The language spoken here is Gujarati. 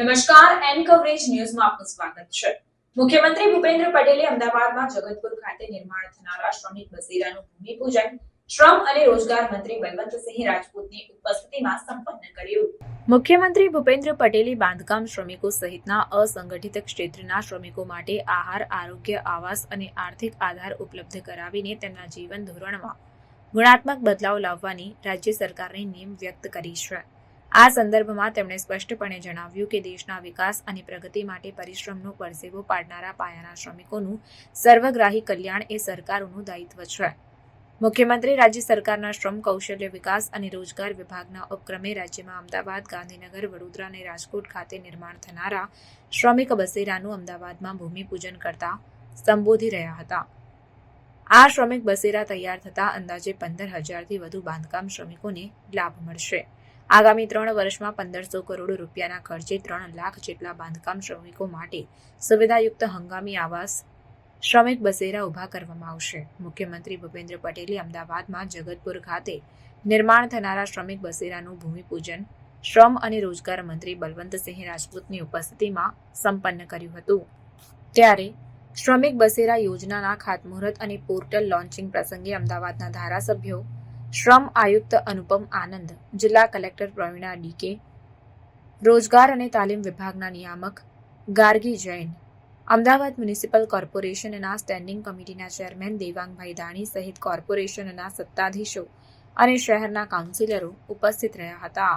નમસ્કાર એન કવરેજ ન્યૂઝમાં આપનું સ્વાગત છે. મુખ્યમંત્રી ભૂપેન્દ્ર પટેલે અમદાવાદમાં જગતપુર ખાતે નિર્માણ થનારા શ્રમિક બસેરાનું ભૂમિપૂજન શ્રમ અને રોજગાર મંત્રી બલવંતસિંહ રાજપૂતની ઉપસ્થિતિમાં સંપન્ન કર્યું. મુખ્યમંત્રી ભૂપેન્દ્ર પટેલે બાંધકામ શ્રમિકો સહિતના અસંગઠિત ક્ષેત્રના શ્રમિકો માટે આહાર, આરોગ્ય, આવાસ અને આર્થિક આધાર ઉપલબ્ધ કરાવીને તેમના જીવન ધોરણમાં ગુણાત્મક બદલાવ લાવવાની રાજ્ય સરકારની નેમ વ્યક્ત કરી છે. આ સંદર્ભમાં તેમણે સ્પષ્ટપણે જણાવ્યું કે દેશના વિકાસ અને પ્રગતિ માટે પરિશ્રમનો પરસેવો પાડનારા પાયાના શ્રમિકોનું સર્વગ્રાહી કલ્યાણ એ સરકારોનું દાયિત્વ છે. મુખ્યમંત્રી રાજ્ય સરકારના શ્રમ કૌશલ્ય વિકાસ અને રોજગાર વિભાગના ઉપક્રમે રાજ્યમાં અમદાવાદ, ગાંધીનગર, વડોદરા અને રાજકોટ ખાતે નિર્માણ થનારા શ્રમિક બસેરાનું અમદાવાદમાં ભૂમિપૂજન કરતા સંબોધી રહ્યા હતા. આ શ્રમિક બસેરા તૈયાર થતા અંદાજે પંદર હજારથી વધુ બાંધકામ શ્રમિકોને લાભ મળશે. આગામી ત્રણ વર્ષમાં પંદરસો કરોડ રૂપિયાના ખર્ચે ત્રણ લાખ જેટલા બાંધકામ શ્રમિકો માટે સુવિધાયુક્ત હંગામી આવાસ શ્રમિક બસેરા ઊભા કરવામાં આવશે. મુખ્યમંત્રી ભૂપેન્દ્ર પટેલે અમદાવાદમાં જગતપુર ખાતે નિર્માણ થનારા શ્રમિક બસેરાનું ભૂમિપૂજન શ્રમ અને રોજગાર મંત્રી બલવંતસિંહ રાજપૂતની ઉપસ્થિતિમાં સંપન્ન કર્યું હતું. ત્યારે શ્રમિક બસેરા યોજનાના ખાતમુહૂર્ત અને પોર્ટલ લોન્ચિંગ પ્રસંગે અમદાવાદના ધારાસભ્યો શ્રમ આયુક્ત અનુપમ આનંદ, જિલ્લા કલેક્ટર પ્રવીણા ડીકે, રોજગાર અને તાલીમ વિભાગના નિયામક ગાર્ગી જૈન, અમદાવાદ મ્યુનિસિપલ કોર્પોરેશનના સ્ટેન્ડિંગ કમિટીના ચેરમેન દેવાંગભાઈ દાણી સહિત કોર્પોરેશનના સત્તાધીશો અને શહેરના કાઉન્સિલરો ઉપસ્થિત રહ્યા હતા.